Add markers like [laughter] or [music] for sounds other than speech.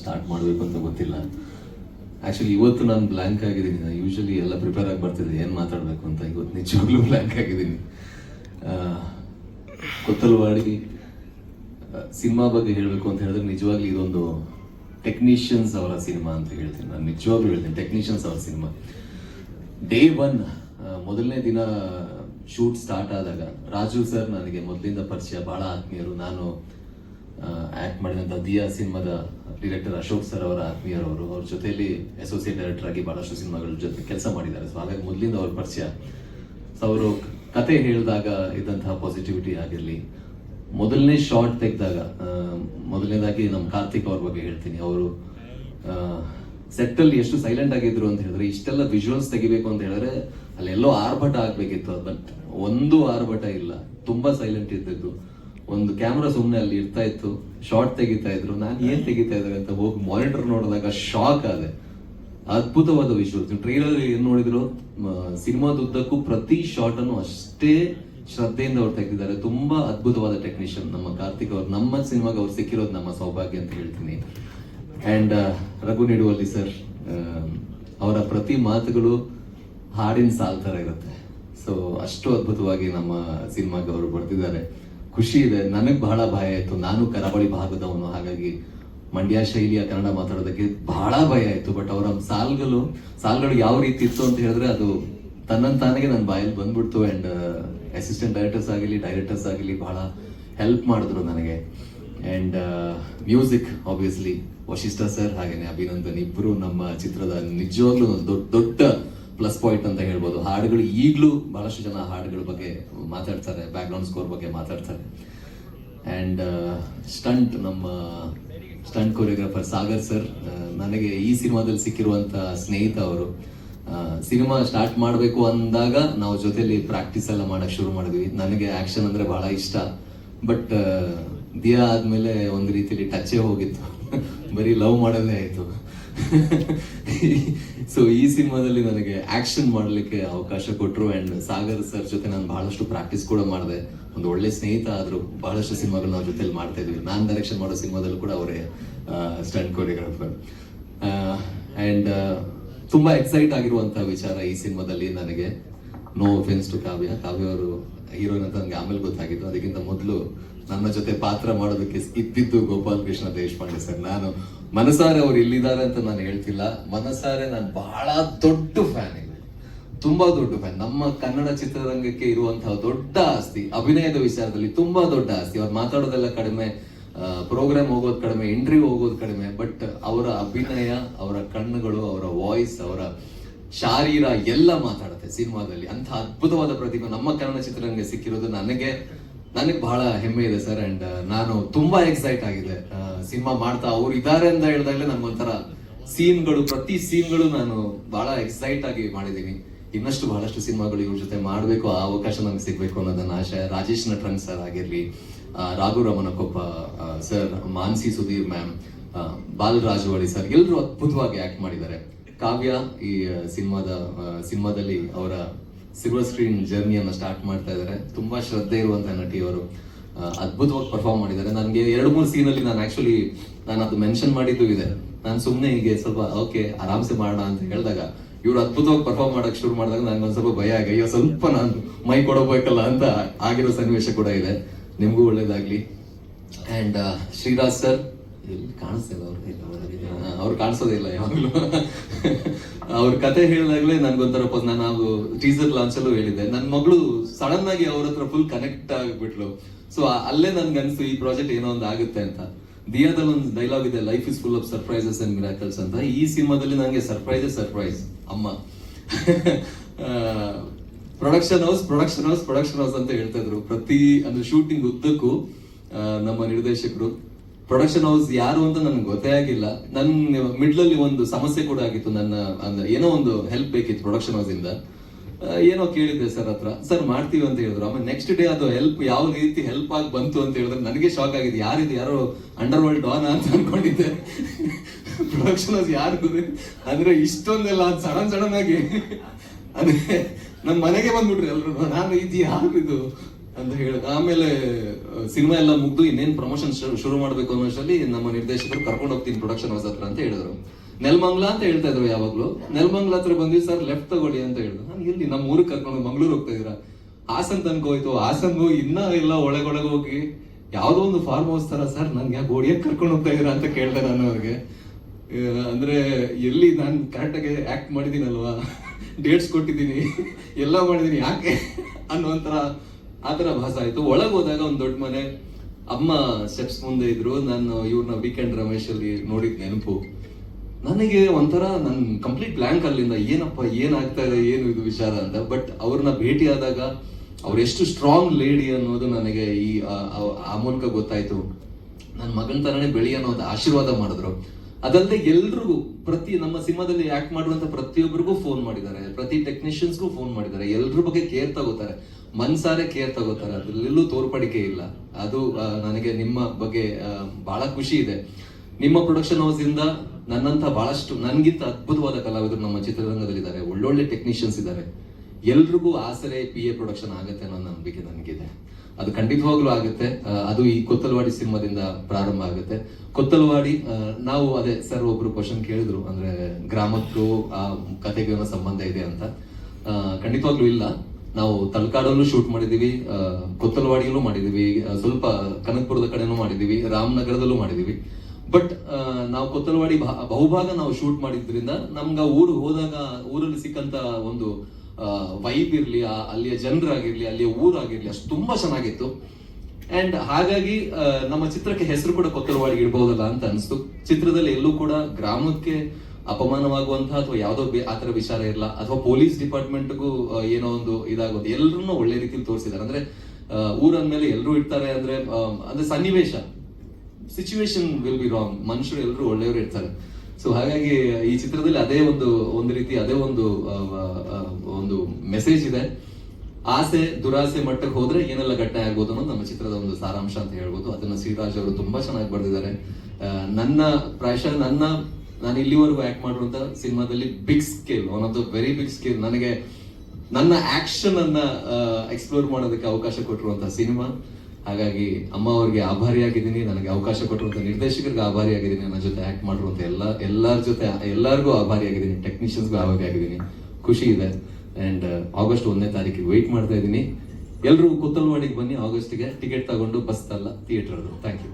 Start ಮಾಡಬೇಕು ಅಂತ ಗೊತ್ತಿಲ್ಲ. ಆ್ಯಕ್ಚುಲಿ ಇವತ್ತು ನಾನು ಬ್ಲ್ಯಾಂಕ್ ಆಗಿದ್ದೀನಿ. ನಾನು ಯೂಶಲಿ ಎಲ್ಲ ಪ್ರಿಪೇರ್ ಆಗಿ ಬರ್ತಿದ್ದೆ ಏನು ಮಾತಾಡಬೇಕು ಅಂತ ಇವತ್ತು ನಿಜವಾಗ್ಲೂ ಬ್ಲ್ಯಾಂಕ್ ಆಗಿದ್ದೀನಿ. ಕೊತ್ತಲವಾಡಿ ಸಿನಿಮಾ ಬಗ್ಗೆ ಹೇಳಬೇಕು ಅಂತ ಹೇಳಿದ್ರೆ ನಿಜವಾಗ್ಲೂ ಇದೊಂದು ಟೆಕ್ನಿಷಿಯನ್ಸ್ ಅವರ ಸಿನಿಮಾ ಅಂತ ಹೇಳ್ತೀನಿ. ನಾನು ನಿಜವಾಗ್ಲೂ ಹೇಳ್ತೀನಿ. ಟೆಕ್ನಿಷಿಯನ್ಸ್ ಅವರ ಸಿನಿಮಾ. ಡೇ ಒನ್ ಮೊದಲನೇ ದಿನ ಶೂಟ್ ಸ್ಟಾರ್ಟ್ ಆದಾಗ ರಾಜು ಸರ್ ನನಗೆ ಮೊದಲಿಂದ ಪರಿಚಯ, ಬಹಳ ಆತ್ಮೀಯರು. ನಾನು ಆಕ್ಟ್ ಮಾಡಿದಂಥ ದಿಯಾ ಸಿನಿಮಾದ ಡಿರೆಕ್ಟರ್ ಅಶೋಕ್ ಸರ್ ಅವರ ಆತ್ಮೀಯರವರು, ಅವ್ರ ಜೊತೆಯಲ್ಲಿ ಅಸೋಸಿಯೇಟ್ ಡೈರೆಕ್ಟರ್ ಆಗಿ ಬಹಳಷ್ಟು ಸಿನಿಮಾಗಳ ಜೊತೆ ಕೆಲಸ ಮಾಡಿದ್ದಾರೆ. ಸೊ ಹಾಗಾಗಿ ಮೊದಲಿಂದ ಅವ್ರ ಪರಿಚಯ. ಸೊ ಅವರು ಕತೆ ಹೇಳಿದಾಗ ಇದ್ದಂತಹ ಪಾಸಿಟಿವಿಟಿ ಆಗಿರಲಿ. ಮೊದಲನೇ ಶಾರ್ಟ್ ತೆಗೆದಾಗ ಮೊದಲನೇದಾಗಿ ನಮ್ಮ ಕಾರ್ತಿಕ್ ಅವ್ರ ಬಗ್ಗೆ ಹೇಳ್ತೀನಿ. ಅವರು ಸೆಟ್ ಅಲ್ಲಿ ಎಷ್ಟು ಸೈಲೆಂಟ್ ಆಗಿದ್ರು ಅಂತ ಹೇಳಿದ್ರೆ, ಇಷ್ಟೆಲ್ಲ ವಿಜುವಲ್ಸ್ ತೆಗಿಬೇಕು ಅಂತ ಹೇಳಿದ್ರೆ, ಅಲ್ಲೆಲ್ಲೋ ಆರ್ಭಟ ಆಗ್ಬೇಕಿತ್ತು. ಬಟ್ ಒಂದು ಆರ್ಭಟ ಇಲ್ಲ. ತುಂಬಾ ಸೈಲೆಂಟ್ ಇದ್ದಿದ್ದು. ಒಂದು ಕ್ಯಾಮ್ರಾ ಸುಮ್ಮನೆ ಅಲ್ಲಿ ಇರ್ತಾ ಇತ್ತು ಶಾರ್ಟ್ ತೆಗಿತಾ ಇದ್ರು ನಾನು ಏನ್ ತೆಗಿತಾ ಇದ್ದಾರೆ ಅಂತ ಹೋಗಿ ಮಾನಿಟರ್ ನೋಡಿದಾಗ ಶಾಕ್ ಆದೆ. ಅದ್ಭುತವಾದ ವಿಷಯ ಟ್ರೈಲರ್ ಏನ್ ನೋಡಿದ್ರು ಸಿನಿಮಾದುದ್ದಕ್ಕೂ ಪ್ರತಿ ಶಾರ್ಟ್ ಅನ್ನು ಅಷ್ಟೇ ಶ್ರದ್ಧೆಯಿಂದ ಅವ್ರು ತೆಗೆದಿದ್ದಾರೆ. ತುಂಬಾ ಅದ್ಭುತವಾದ ಟೆಕ್ನಿಷಿಯನ್ ನಮ್ಮ ಕಾರ್ತಿಕ್ ಅವ್ರು. ನಮ್ಮ ಸಿನಿಮಾಗೆ ಅವ್ರು ಸಿಕ್ಕಿರೋದು ನಮ್ಮ ಸೌಭಾಗ್ಯ ಅಂತ ಹೇಳ್ತೀನಿ. ಅಂಡ್ ರಘು ನೀಡುವಲ್ಲಿ ಸರ್ ಅವರ ಪ್ರತಿ ಮಾತುಗಳು ಹಾಡಿನ ಸಾಲ್ ತರ ಇರುತ್ತೆ. ಸೊ ಅಷ್ಟು ಅದ್ಭುತವಾಗಿ ನಮ್ಮ ಸಿನಿಮಾಗೆ ಅವರು ಬರ್ತಿದ್ದಾರೆ. ಖುಷಿ ಇದೆ. ನನಗೆ ಬಹಳ ಭಯ ಆಯ್ತು. ನಾನು ಕರಾವಳಿ ಭಾಗದವನು. ಹಾಗಾಗಿ ಮಂಡ್ಯ ಶೈಲಿಯ ಕನ್ನಡ ಮಾತಾಡೋದಕ್ಕೆ ಬಹಳ ಭಯ ಆಯ್ತು. ಬಟ್ ಅವರ ಸಾಲ್ಗಳು ಸಾಲ್ಗಳು ಯಾವ ರೀತಿ ಇತ್ತು ಅಂತ ಹೇಳಿದ್ರೆ ಅದು ತನ್ನಂತಾನಾಗೆ ನನ್ನ ಬಾಯಲ್ಲಿ ಬಂದ್ಬಿಡ್ತು. ಅಂಡ್ ಅಸಿಸ್ಟೆಂಟ್ ಡೈರೆಕ್ಟರ್ಸ್ ಆಗಲಿ ಡೈರೆಕ್ಟರ್ಸ್ ಆಗಲಿ ಬಹಳ ಹೆಲ್ಪ್ ಮಾಡಿದ್ರು ನನಗೆ. And music obviously Vasishtha sir ಹಾಗೇನೆ ಅಭಿನಂದನ್. ಇಬ್ರು ನಮ್ಮ ಚಿತ್ರದ ನಿಜವಾಗ್ಲೂ ದೊಡ್ಡ ದೊಡ್ಡ ಪ್ಲಸ್ ಪಾಯಿಂಟ್ ಅಂತ ಹೇಳ್ಬೋದು. ಹಾಡುಗಳು ಈಗಲೂ ಬಹಳಷ್ಟು ಜನ ಹಾಡುಗಳ ಬಗ್ಗೆ ಮಾತಾಡ್ತಾರೆ ಬ್ಯಾಕ್ಗ್ರೌಂಡ್ ಸ್ಕೋರ್ ಬಗ್ಗೆ ಮಾತಾಡ್ತಾರೆ. ಆ್ಯಂಡ್ ಸ್ಟಂಟ್ ನಮ್ಮ ಸ್ಟಂಟ್ ಕೊರಿಯೋಗ್ರಾಫರ್ ಸಾಗರ್ ಸರ್ ನನಗೆ ಈ ಸಿನಿಮಾದಲ್ಲಿ ಸಿಕ್ಕಿರುವಂತ ಸ್ನೇಹಿತ ಅವರು ಸಿನಿಮಾ ಸ್ಟಾರ್ಟ್ ಮಾಡಬೇಕು ಅಂದಾಗ ನಾವು ಜೊತೆಯಲ್ಲಿ ಪ್ರಾಕ್ಟೀಸ್ ಎಲ್ಲ ಮಾಡಕ್ ಶುರು ಮಾಡಿದ್ವಿ. ನನಗೆ ಆಕ್ಷನ್ ಅಂದ್ರೆ ಬಹಳ ಇಷ್ಟ. ಬಟ್ ದಿಯಾ ಆದಮೇಲೆ ಒಂದು ರೀತಿಯಲ್ಲಿ ಟಚ್ಚೇ ಹೋಗಿತ್ತು. [laughs] ಬರೀ ಲವ್ ಮಾಡೋದೇ ಆಯ್ತು. [laughs] ಸೊ ಈ ಸಿನಿಮಾದಲ್ಲಿ ನನಗೆ ಆಕ್ಷನ್ ಮಾಡಲಿಕ್ಕೆ ಅವಕಾಶ ಕೊಟ್ಟರು ಅಂಡ್ ಸಾಗರ್ ಸರ್ ಜೊತೆ ನಾನು ಬಹಳಷ್ಟು ಪ್ರಾಕ್ಟೀಸ್ ಕೂಡ ಮಾಡಿದೆ. ಒಂದು ಒಳ್ಳೆ ಸ್ನೇಹಿತ ಆದರೂ ಬಹಳಷ್ಟು ಸಿನಿಮಾಗಳು ನಾವು ಜೊತೆಲಿ ಮಾಡ್ತಾ ಇದ್ವಿ. ನಾನು ಡೈರೆಕ್ಷನ್ ಮಾಡೋ ಸಿನಿಮಾದಲ್ಲೂ ಕೂಡ ಅವರೇ ಸ್ಟಂಟ್ ಕೊರಿಯೋಗ್ರಾಫರ್ ಆ್ಯಂಡ್ ತುಂಬ ಎಕ್ಸೈಟ್ ಆಗಿರುವಂಥ ವಿಚಾರ ಈ ಸಿನಿಮಾದಲ್ಲಿ ನನಗೆ. No offence to Kavya Kavya ಅವರು ಹೀರೋಯಿನ್ ಅಂತ ನನಗೆ ಆಮೇಲೆ ಗೊತ್ತಾಗಿತ್ತು ಅದಕ್ಕಿಂತ ಮೊದಲು ನನ್ನ ಜೊತೆ ಪಾತ್ರ ಮಾಡೋದಕ್ಕೆ ಇದ್ದಿದ್ದು ಗೋಪಾಲ್ ಕೃಷ್ಣ ದೇಶಪಾಂಡೆ ಸರ್. ನಾನು ಮನಸಾರೆ ಅವ್ರು ಇಲ್ಲಿದ್ದಾರೆ ಅಂತ ನಾನು ಹೇಳ್ತಿಲ್ಲ. ಮನಸಾರೆ ನಾನು ಬಹಳ ದೊಡ್ಡ ಫ್ಯಾನ್ ಇದೆ ತುಂಬಾ ದೊಡ್ಡ ಫ್ಯಾನ್ ನಮ್ಮ ಕನ್ನಡ ಚಿತ್ರರಂಗಕ್ಕೆ ಇರುವಂತಹ ದೊಡ್ಡ ಆಸ್ತಿ, ಅಭಿನಯದ ವಿಚಾರದಲ್ಲಿ ತುಂಬಾ ದೊಡ್ಡ ಆಸ್ತಿ. ಅವ್ರು ಮಾತಾಡೋದೆಲ್ಲ ಕಡಿಮೆ ಪ್ರೋಗ್ರಾಮ್ ಹೋಗೋದು ಕಡಿಮೆ ಇಂಟರ್ವ್ಯೂ ಹೋಗೋದು ಕಡಿಮೆ ಬಟ್ ಅವರ ಅಭಿನಯ, ಅವರ ಕಣ್ಣುಗಳು, ಅವರ ವಾಯ್ಸ್ ಅವರ ಶಾರೀರ ಎಲ್ಲ ಮಾತಾಡುತ್ತೆ ಸಿನಿಮಾದಲ್ಲಿ. ಅಂತ ಅದ್ಭುತವಾದ ಪ್ರತಿಭೆ ನಮ್ಮ ಕನ್ನಡ ಚಿತ್ರರಂಗ ಸಿಕ್ಕಿರೋದು ನನಗೆ ನನಗೆ ಬಹಳ ಹೆಮ್ಮೆ ಇದೆ ಸರ್. ಅಂಡ್ ನಾನು ತುಂಬಾ ಎಕ್ಸೈಟ್ ಆಗಿದೆ. ಸಿನಿಮಾ ಮಾಡ್ತಾ ಅವ್ರು ಇದಾರೆ ಅಂತ ಹೇಳಿದಾಗಲೇ ನಮ್ಗೊಂಥರ ಸೀನ್ಗಳು, ಪ್ರತಿ ಸೀನ್ಗಳು ನಾನು ಬಹಳ ಎಕ್ಸೈಟ್ ಆಗಿ ಮಾಡಿದ್ದೀನಿ. ಇನ್ನಷ್ಟು ಬಹಳಷ್ಟು ಸಿನಿಮಾಗಳು ಇವ್ರ ಜೊತೆ ಮಾಡಬೇಕು, ಆ ಅವಕಾಶ ನಮ್ಗೆ ಸಿಗ್ಬೇಕು ಅನ್ನೋದನ್ನ ಆಶೆ. ರಾಜೇಶ್ ನಟ್ರಂಗ್ ಸರ್ ಆಗಿರ್ಲಿ Raghu Ramanakoppa sir Mansi Sudheer ma'am Bal Rajwadi sir ಎಲ್ಲರೂ ಅದ್ಭುತವಾಗಿ ಆಕ್ಟ್ ಮಾಡಿದ್ದಾರೆ. ಕಾವ್ಯ ಈ ಸಿನಿಮಾದ ಸಿನಿಮಾದಲ್ಲಿ ಅವರ ಸಿಲ್ವರ್ ಸ್ಕ್ರೀನ್ ಜರ್ನಿಯನ್ನು ಸ್ಟಾರ್ಟ್ ಮಾಡ್ತಾ ಇದ್ದಾರೆ. ತುಂಬಾ ಶ್ರದ್ಧೆ ಇರುವಂತಹ ನಟಿ ಅವರು ಅದ್ಭುತವಾಗಿ ಪರ್ಫಾರ್ಮ್ ಮಾಡಿದ್ದಾರೆ. ನನಗೆ ಎರಡು ಮೂರು ಸೀನ್ ಅಲ್ಲಿ ನಾನು ಆಕ್ಚುಲಿ ನಾನು ಅದು ಮೆನ್ಷನ್ ಮಾಡಿದ್ದು ಇದೆ. ನಾನು ಸುಮ್ಮನೆ ಹೀಗೆ ಸ್ವಲ್ಪ, ಓಕೆ, ಆರಾಮ್ಸೆ ಮಾಡೋಣ ಅಂತ ಹೇಳಿದಾಗ, ಇವ್ರು ಅದ್ಭುತವಾಗಿ ಪರ್ಫಾರ್ಮ್ ಮಾಡಕ್ ಶುರು ಮಾಡಿದಾಗ ನನಗೆ ಒಂದ್ ಸ್ವಲ್ಪ ಭಯ ಆಗಿ, ಅಯ್ಯೋ, ಸ್ವಲ್ಪ ನಾನು ಮೈ ಕೊಡಬೇಕಲ್ಲ ಅಂತ ಆಗಿರೋ ಸನ್ನಿವೇಶ ಕೂಡ ಇದೆ. ನಿಮಗೂ ಒಳ್ಳೇದಾಗ್ಲಿ. ಅಂಡ್ ಶ್ರೀರಾಜ್ ಸರ್ ಕಾಣಿಸ್ತಿಲ್ಲ ಅವ್ರು. ಅವ್ರು ಕಾಣಿಸೋದೇ ಇಲ್ಲ ಯಾವಾಗಲೂ. ಅವ್ರ ಕತೆ ಹೇಳಿದಾಗಲೇ ನನ್ಗೊಂಥರ ನಾನು ನಾವು ಟೀಸರ್ ಲಾಂಚ್ ಅಲ್ಲೂ ಹೇಳಿದ್ದೆ. ನನ್ನ ಮಗಳು ಸಡನ್ ಆಗಿ ಅವ್ರ ಹತ್ರ ಫುಲ್ ಕನೆಕ್ಟ್ ಆಗ್ಬಿಟ್ಲು. ಸೊ ಅಲ್ಲೇ ನನ್ಗೆ ಅನ್ಸು ಈ ಪ್ರಾಜೆಕ್ಟ್ ಏನೋ ಒಂದು ಆಗುತ್ತೆ ಅಂತ. ದಿಯಾದಲ್ಲಿ ಒಂದು ಡೈಲಾಗ್ ಇದೆ life is full of surprises and miracles ಅಂತ. ಈ ಸಿನಿಮಾದಲ್ಲಿ ನನಗೆ ಸರ್ಪ್ರೈಸಸ್ ಸರ್ಪ್ರೈಸ್ ಅಮ್ಮ. Production house production house production house ಅಂತ ಹೇಳ್ತಾ ಇದ್ರು. ಪ್ರತಿ, ಅಂದ್ರೆ ಶೂಟಿಂಗ್ ಉದ್ದಕ್ಕೂ ನಮ್ಮ ನಿರ್ದೇಶಕರು ಪ್ರೊಡಕ್ಷನ್ ಹೌಸ್ ಯಾರು ಅಂತ ನನ್ಗೆ ಗೊತ್ತೇ ಆಗಿಲ್ಲ. ನನ್ನ ಮಿಡ್ಲಲ್ಲಿ ಒಂದು ಸಮಸ್ಯೆ ಕೂಡ ಆಗಿತ್ತು. ನನ್ನ, ಅಂದ್ರೆ ಏನೋ ಒಂದು ಹೆಲ್ಪ್ ಬೇಕಿತ್ತು ಪ್ರೊಡಕ್ಷನ್ ಹೌಸ್ ಇಂದ. ಏನೋ ಕೇಳಿದ್ದೆ ಸರ್ ಹತ್ರ. ಸರ್ ಮಾಡ್ತೀವಿ ಅಂತ ಹೇಳಿದ್ರು. ಆಮೇಲೆ ನೆಕ್ಸ್ಟ್ ಡೇ ಅದು ಹೆಲ್ಪ್ ಯಾವ ರೀತಿ ಹೆಲ್ಪ್ ಆಗಿ ಬಂತು ಅಂತ ಹೇಳಿದ್ರೆ ನನಗೆ ಶಾಕ್ ಆಗಿದೆ ಯಾರಿದು? ಯಾರೋ ಅಂಡರ್ ವರ್ಲ್ಡ್ ಡಾನ್ ಅಂತ ಅನ್ಕೊಂಡಿದ್ದೆ. ಪ್ರೊಡಕ್ಷನ್ ಹೌಸ್ ಯಾರು. ಅಂದ್ರೆ ಇಷ್ಟೊಂದೆಲ್ಲ ಸಡನ್ ಸಡನ್ ಆಗಿ. ಅಂದ್ರೆ ನಮ್ಮ ಮನೆಗೆ ಬಂದ್ಬಿಟ್ರಿ ಎಲ್ರು. ನಾನು ಇದು ಯಾರು ಇದು ಅಂತ ಹೇಳಿ ಆಮೇಲೆ ಸಿನಿಮಾ ಎಲ್ಲ ಮುಗ್ದು ಇನ್ನೇನ್ ಪ್ರಮೋಷನ್ ಶುರು ಮಾಡ್ಬೇಕು ಅನ್ನೋಷ್ಟರಲ್ಲಿ ನಮ್ಮ ನಿರ್ದೇಶಕರು ಕರ್ಕೊಂಡು ಹೋಗ್ತೀನಿ ಪ್ರೊಡಕ್ಷನ್ ಹೌಸ್ ಹತ್ರ ಅಂತ ಹೇಳಿದ್ರು. ನೆಲ್ಮಂಗ್ಲ ಅಂತ ಹೇಳ್ತಾ ಇದ್ರು ಯಾವಾಗಲೂ. ನೆಲ್ಮಂಗ್ಲ ಹತ್ರ ಬಂದ್ವಿ, ಸರ್ ಲೆಫ್ಟ್ ತಗೊಳ್ಳಿ ಅಂತ ಹೇಳಿದ್ರು. ನಾನು ಇಲ್ಲಿ ನಮ್ಮ ಊರಿಗೆ ಕರ್ಕೊಂಡು ಮಂಗ್ಳೂರ್ ಹೋಗ್ತಾ ಇದ್ರ? ಹಾಸನ್ ತನಕ ಹೋಯ್ತು. ಹಾಸನ್ ಇನ್ನ ಎಲ್ಲ ಒಳಗೊಳಗೆ ಹೋಗಿ, ಯಾವುದೋ ಒಂದು ಫಾರ್ಮ್ ಹೌಸ್ ತರ ಸರ್, ನನ್ಗೆ ಯಾಕೆ ಓಡಿಯಕ್ಕೆ ಕರ್ಕೊಂಡು ಹೋಗ್ತಾ ಇದ್ರ? ಅಂತ ಕೇಳ್ದೆ ನಾನು ಅವ್ರಿಗೆ. ಅಂದ್ರೆ, ಎಲ್ಲಿ ನಾನು ಕರೆಕ್ಟಾಗಿ ಆಕ್ಟ್ ಮಾಡಿದ್ದೀನಲ್ವಾ? [laughs] ಡೇಟ್ಸ್ ಕೊಟ್ಟಿದ್ದೀನಿ. [laughs] ಎಲ್ಲ ಮಾಡಿದ್ದೀನಿ. ಯಾಕೆ? ಅನ್ನುವಂತರ ಆ ಥರ ಭಾಸ ಆಯ್ತು. ಒಳಗೆ ಹೋದಾಗ ಒಂದು ದೊಡ್ಡ ಮನೆ. ಅಮ್ಮ ಸ್ಟೆಪ್ಸ್ ಮುಂದೆ ಇದ್ರು. ನಾನು ಇವ್ರನ್ನ ವೀಕೆಂಡ್ ರಮೇಶ್ ಅಲ್ಲಿ ನೋಡಿದ ನೆನಪು. ನನಗೆ ಒಂಥರ ನನ್ ಕಂಪ್ಲೀಟ್ ಬ್ಲ್ಯಾಂಕ್ ಅಲ್ಲಿಂದ ಏನಪ್ಪ, ಏನಾಗ್ತಾ ಇದೆ, ಏನು ಇದು ವಿಚಾರ ಅಂತ. ಬಟ್ ಅವ್ರನ್ನ ಭೇಟಿ ಆದಾಗ ಅವ್ರೆಷ್ಟು ಸ್ಟ್ರಾಂಗ್ ಲೇಡಿ ಅನ್ನೋದು ನನಗೆ ಈ, ಆ- ಮೂಲಕ ಗೊತ್ತಾಯ್ತು. ನನ್ನ ಮಗನ ತರನೇ ಬೆಳಿ ಅನ್ನೋ ಒಂದು ಆಶೀರ್ವಾದ ಮಾಡಿದ್ರು. ಅದಲ್ಲದೆ ಎಲ್ರಿಗೂ ಪ್ರತಿ ನಮ್ಮ ಸಿನಿಮಾದಲ್ಲಿ ಆಕ್ಟ್ ಮಾಡುವಂತ ಪ್ರತಿಯೊಬ್ಬರಿಗೂ ಫೋನ್ ಮಾಡಿದ್ದಾರೆ. ಪ್ರತಿ ಟೆಕ್ನಿಷಿಯನ್ಸ್ಗೂ ಫೋನ್ ಮಾಡಿದ್ದಾರೆ. ಎಲ್ರ ಬಗ್ಗೆ ಕೇರ್ ತಗೋತಾರೆ. ಮನ್ಸಾರೆ ಕೇರ್ ತಗೋತಾರೆ. ಅದ್ರಲ್ಲೆಲ್ಲೂ ತೋರ್ಪಡಿಕೆ ಇಲ್ಲ. ಅದು ನನಗೆ ನಿಮ್ಮ ಬಗ್ಗೆ ಬಹಳ ಖುಷಿ ಇದೆ. ನಿಮ್ಮ ಪ್ರೊಡಕ್ಷನ್ ಹೌಸ್ ಇಂದ ನನ್ನಂತ ಬಹಳಷ್ಟು, ನನ್ಗಿಂತ ಅದ್ಭುತವಾದ ಕಲಾವಿದರು ನಮ್ಮ ಚಿತ್ರರಂಗದಲ್ಲಿ ಇದ್ದಾರೆ ಒಳ್ಳೊಳ್ಳೆ ಟೆಕ್ನಿಷಿಯನ್ಸ್ ಇದ್ದಾರೆ. ಎಲ್ರಿಗೂ ಆಸರೆ ಪಿ ಎ ಪ್ರೊಡಕ್ಷನ್ ಆಗುತ್ತೆ ಅನ್ನೋ ನಂಬಿಕೆ ನನಗಿದೆ. ಅದು ಖಂಡಿತವಾಗ್ಲೂ ಆಗುತ್ತೆ. ಅದು ಈ ಕೊತ್ತಲವಾಡಿ ಸಿನಿಮಾದಿಂದ ಪ್ರಾರಂಭ ಆಗುತ್ತೆ. ಕೊತ್ತಲವಾಡಿ ನಾವು ಅದೇ ಸರ್ ಒಬ್ರು ಕ್ವಶನ್ ಕೇಳಿದ್ರು. ಅಂದ್ರೆ ಗ್ರಾಮಕ್ಕೂ ಆ ಏನೋ ಸಂಬಂಧ ಇದೆ ಅಂತ. ಖಂಡಿತವಾಗ್ಲೂ ಇಲ್ಲ. ನಾವು ತಲಕಾಡಲ್ಲೂ ಶೂಟ್ ಮಾಡಿದೀವಿ ಕೊತ್ತಲವಾಡಿಯಲ್ಲೂ ಮಾಡಿದೀವಿ ಸ್ವಲ್ಪ ಕನಕಪುರದ ಕಡೆನೂ ಮಾಡಿದೀವಿ, ರಾಮನಗರದಲ್ಲೂ ಮಾಡಿದೀವಿ. ಬಟ್ ನಾವು ಕೊತ್ತಲವಾಡಿ ಬಹುಭಾಗ ನಾವು ಶೂಟ್ ಮಾಡಿದ್ರಿಂದ ನಮ್ಗೆ ಊರು ಹೋದಾಗ ಊರಲ್ಲಿ ಸಿಕ್ಕಂತ ಒಂದು ವೈಬ್ ಇರ್ಲಿ ಅಲ್ಲಿಯ ಜನರಾಗಿರ್ಲಿ, ಅಲ್ಲಿಯ ಊರಾಗಿರ್ಲಿ, ಅಷ್ಟು ತುಂಬಾ ಚೆನ್ನಾಗಿತ್ತು. ಅಂಡ್ ಹಾಗಾಗಿ ನಮ್ಮ ಚಿತ್ರಕ್ಕೆ ಹೆಸರು ಕೂಡ ಕೊತ್ತಲವಾಡಿಗೆ ಇಡ್ಬಹುದಲ್ಲ ಅಂತ ಅನಿಸ್ತು. ಚಿತ್ರದಲ್ಲಿ ಎಲ್ಲೂ ಕೂಡ ಗ್ರಾಮಕ್ಕೆ ಅಪಮಾನವಾಗುವಂತಹ ಅಥವಾ ಯಾವುದೋ ಆ ತರ ವಿಚಾರ ಇರಲ್ಲ. ಅಥವಾ ಪೊಲೀಸ್ ಡಿಪಾರ್ಟ್ಮೆಂಟ್ಗೂ ಏನೋ ಒಂದು ಇದಾಗೋದು. ಎಲ್ಲರನ್ನೂ ಒಳ್ಳೆ ರೀತಿಯಲ್ಲಿ ತೋರಿಸಿದ್ದಾರೆ. ಅಂದ್ರೆ ಊರಂದ ಊರಂದ್ಮೇಲೆ ಎಲ್ಲರೂ ಇರ್ತಾರೆ ಅಂದ್ರೆ ಅಂದ್ರೆ ಸನ್ನಿವೇಶ. ಸಿಚುವೇಶನ್ ವಿಲ್ ಬಿ ರಾಂಗ್ ಮನುಷ್ಯರು ಎಲ್ಲರೂ ಒಳ್ಳೆಯವರು ಇರ್ತಾರೆ. ಸೊ ಹಾಗಾಗಿ ಈ ಚಿತ್ರದಲ್ಲಿ ಅದೇ ಒಂದು ಒಂದು ರೀತಿ, ಅದೇ ಒಂದು ಒಂದು ಮೆಸೇಜ್ ಇದೆ. ಆಸೆ, ದುರಾಸೆ ಮಟ್ಟಕ್ಕೆ ಹೋದ್ರೆ ಏನೆಲ್ಲ ಘಟನೆ ಆಗ್ಬೋದು ಅನ್ನೋದು ನಮ್ಮ ಚಿತ್ರದ ಒಂದು ಸಾರಾಂಶ ಅಂತ ಹೇಳ್ಬೋದು. ಅದನ್ನ ಶ್ರೀರಾಜ್ ಅವರು ತುಂಬಾ ಚೆನ್ನಾಗಿ ಬರೆದಿದ್ದಾರೆ. ನನ್ನ, ಪ್ರಾಯಶಃ ನನ್ನ ನಾನು ಇಲ್ಲಿವರೆಗೂ ಆಕ್ಟ್ ಮಾಡಿರುವಂತ ಸಿನಿಮಾದಲ್ಲಿ big scale one of the very big scale ನನಗೆ ನನ್ನ ಆಕ್ಷನ್ ಅನ್ನ ಎಕ್ಸ್ಪ್ಲೋರ್ ಮಾಡೋದಕ್ಕೆ ಅವಕಾಶ ಕೊಟ್ಟಿರುವಂತಹ ಸಿನಿಮಾ. ಹಾಗಾಗಿ ಅಮ್ಮ ಅವ್ರಿಗೆ ಆಭಾರಿಯಾಗಿದ್ದೀನಿ, ನನಗೆ ಅವಕಾಶ ಕೊಟ್ಟಿರುವಂತ ನಿರ್ದೇಶಕರಿಗೆ ಆಭಾರಿಯಾಗಿದ್ದೀನಿ, ನನ್ನ ಜೊತೆ ಆಕ್ಟ್ ಮಾಡಿರುವಂತ ಎಲ್ಲ, ಎಲ್ಲರ ಜೊತೆ, ಎಲ್ಲರಿಗೂ ಆಭಾರಿಯಾಗಿದ್ದೀನಿ ಟೆಕ್ನಿಷಿಯನ್ಸ್ಗೂ ಆಭಾರಿಯಾಗಿದ್ದೀನಿ ಖುಷಿ ಇದೆ. ಅಂಡ್ ಆಗಸ್ಟ್ ಒಂದನೇ ತಾರೀಕಿಗೆ ವೆಯ್ಟ್ ಮಾಡ್ತಾ ಇದ್ದೀನಿ. ಎಲ್ಲರೂ ಕುತ್ತಲ್ವಾಡಿಗೆ ಬನ್ನಿ ಆಗಸ್ಟ್ಗೆ ಟಿಕೆಟ್ ತಗೊಂಡು ಬಸ್ ತಲ್ಲ ಥಿಯೇಟರ್ ಥ್ಯಾಂಕ್ ಯು